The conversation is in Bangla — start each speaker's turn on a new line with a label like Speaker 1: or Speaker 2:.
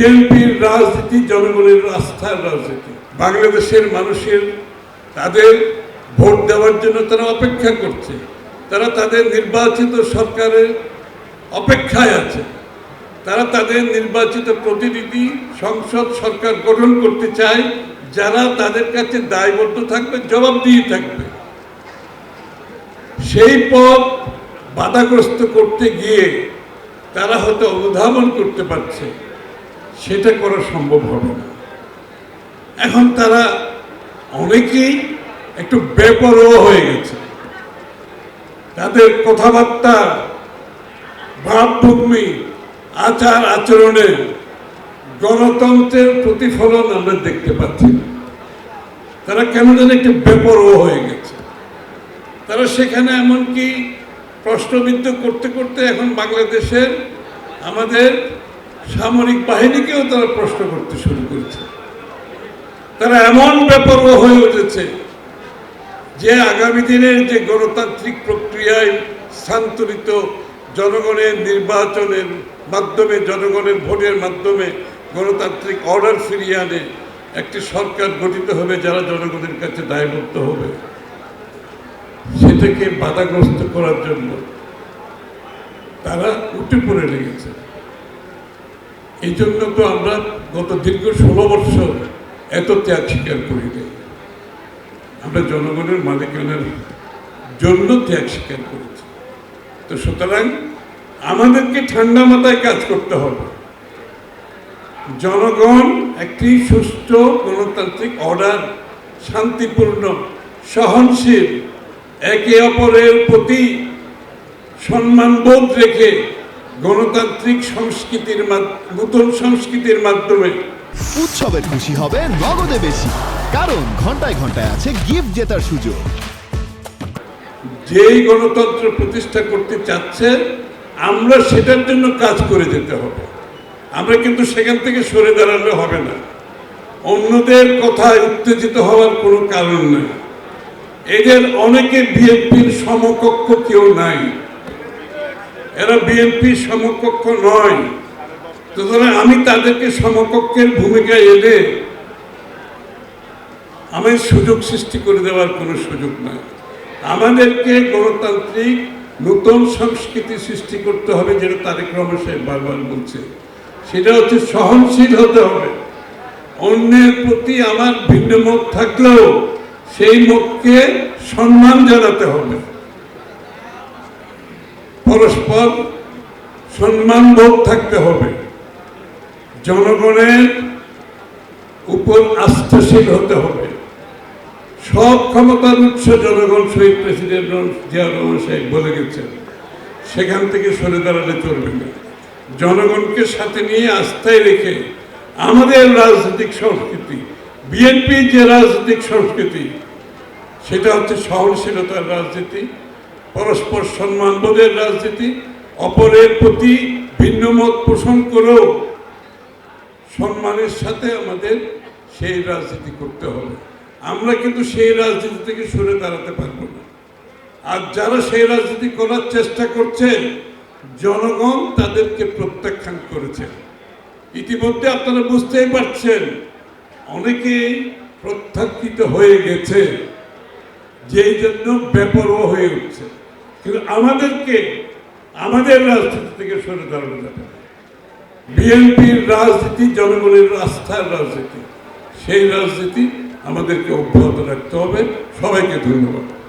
Speaker 1: বিএনপির রাজনীতি, জনগণের আস্থার রাজনীতি। বাংলাদেশের মানুষের তাদের ভোট দেওয়ার জন্য তারা অপেক্ষা করছে। তারা তাদের নির্বাচিত সরকারের অপেক্ষায় আছে। তারা তাদের নির্বাচিত প্রতিনিধি, সংসদ সরকার গঠন করতে চায়। যারা তাদের কাছে দায়বদ্ধ থাকবে জবাব দিয়ে থাকবে। সেই পথ বাধাগ্রস্ত করতে গিয়ে তারা হয়তো অনুধাবন করতে পারছে। সেটা করা সম্ভব হবে না। এখন তারা অনেকেই একটু বেপরোয়া হয়ে গেছে। তাদের কথাবার্তা, ভাবভূমি, আচার আচরণে গণতন্ত্রের প্রতিফলন আমরা দেখতে পাচ্ছি না। তারা কেন যেন একটু বেপরোয়া হয়ে গেছে। তারা সেখানে এমনকি প্রশ্নবিদ্ধ করতে করতে এখন বাংলাদেশের আমাদের সামরিক বাহিনীকেও তারা প্রশ্ন করতে শুরু করেছে। তারা এমন বেপরোয়া হয়ে উঠেছে যে আগামী দিনের যে গণতান্ত্রিক প্রক্রিয়ায় স্থানান্তরিত জনগণের নির্বাচনের মাধ্যমে, জনগণের ভোটের মাধ্যমে গণতান্ত্রিক অর্ডার ফিরিয়ে আনে একটি সরকার গঠিত হবে যারা জনগণের কাছে দায়বদ্ধ হবে। সেটাকে বাধাগ্রস্ত করার জন্য তারা উঠে পড়ে লেগেছে। এই জন্য তো আমরা গত দীর্ঘ ষোলো বৎসর এত ত্যাগ স্বীকার করি আমরা জনগণের মালিকানার জন্য ত্যাগ স্বীকার করেছি। তো সুতরাং আমাদেরকে ঠান্ডা মাথায় কাজ করতে হবে। জনগণ একটি সুষ্ঠু গণতান্ত্রিক অর্ডার, শান্তিপূর্ণ, সহনশীল, একে অপরের প্রতি সম্মানবোধ রেখে গণতান্ত্রিক সংস্কৃতির নতুন সংস্কৃতির মাধ্যমে।
Speaker 2: উৎসবে খুশি হবে নগদে বেশি কারণ ঘন্টায় ঘন্টায় আছে গিফট জেতার সুযোগ।
Speaker 1: যেই গণতন্ত্র প্রতিষ্ঠা করতে চাচ্ছে আমরা সেটার জন্য কাজ করে যেতে হবে। আমরা কিন্তু সেখান থেকে সরে দাঁড়ালে হবে না। অন্যদের কথায় উত্তেজিত হওয়ার কোনো কারণ নেই। এদের অনেকে বিএনপির সমকক্ষ কেউ নাই। এরা বিএনপির সমকক্ষ নয়। সুতরাং আমি তাদেরকে সমকক্ষের ভূমিকায় এনে আমি সুযোগ সৃষ্টি করে দেওয়ার কোনো সুযোগ নাই। আমাদেরকে গণতান্ত্রিক নতুন সংস্কৃতি সৃষ্টি করতে হবে যেটা তারেক রহমান সাহেব বারবার বলছে। সেটা হচ্ছে সহনশীল হতে হবে। অন্যের প্রতি আমার ভিন্ন মত থাকলেও সেই মতকে সম্মান জানাতে হবে। পরস্পর সম্মানবোধ থাকতে হবে। জনগণের উপর আস্থাশীল হতে হবে। সব ক্ষমতার উৎস জনগণ শহীদ প্রেসিডেন্ট জিয়া রহমান সাহেব বলে গেছেন, সেখান থেকে সরে দাঁড়ালে চলবে না। জনগণকে সাথে নিয়ে আস্থায় রেখে আমাদের রাজনৈতিক সংস্কৃতি বিএনপি যে রাজনৈতিক সংস্কৃতি, সেটা হচ্ছে সহনশীলতার রাজনীতি পরস্পর সম্মানবোধের রাজনীতি, অপরের প্রতি ভিন্ন মত পোষণ করেও সম্মানের সাথে আমাদের সেই রাজনীতি করতে হবে। আমরা কিন্তু সেই রাজনীতি থেকে সরে দাঁড়াতে পারব না। আর যারা সেই রাজনীতি করার চেষ্টা করছে জনগণ তাদেরকে প্রত্যাখ্যান করেছে। ইতিমধ্যে আপনারা বুঝতেই পারছেন, অনেকেই প্রত্যাখ্যিত হয়ে গেছে। যেই জন্য বেপরোয়া হয়ে উঠছে। কিন্তু আমাদেরকে, আমাদের রাজনীতি থেকে সরে দাঁড়ানো যাবে বিএনপির রাজনীতি, জনগণের আস্থার রাজনীতি, সেই রাজনীতি আমাদেরকে অব্যাহত রাখতে হবে। সবাইকে ধন্যবাদ।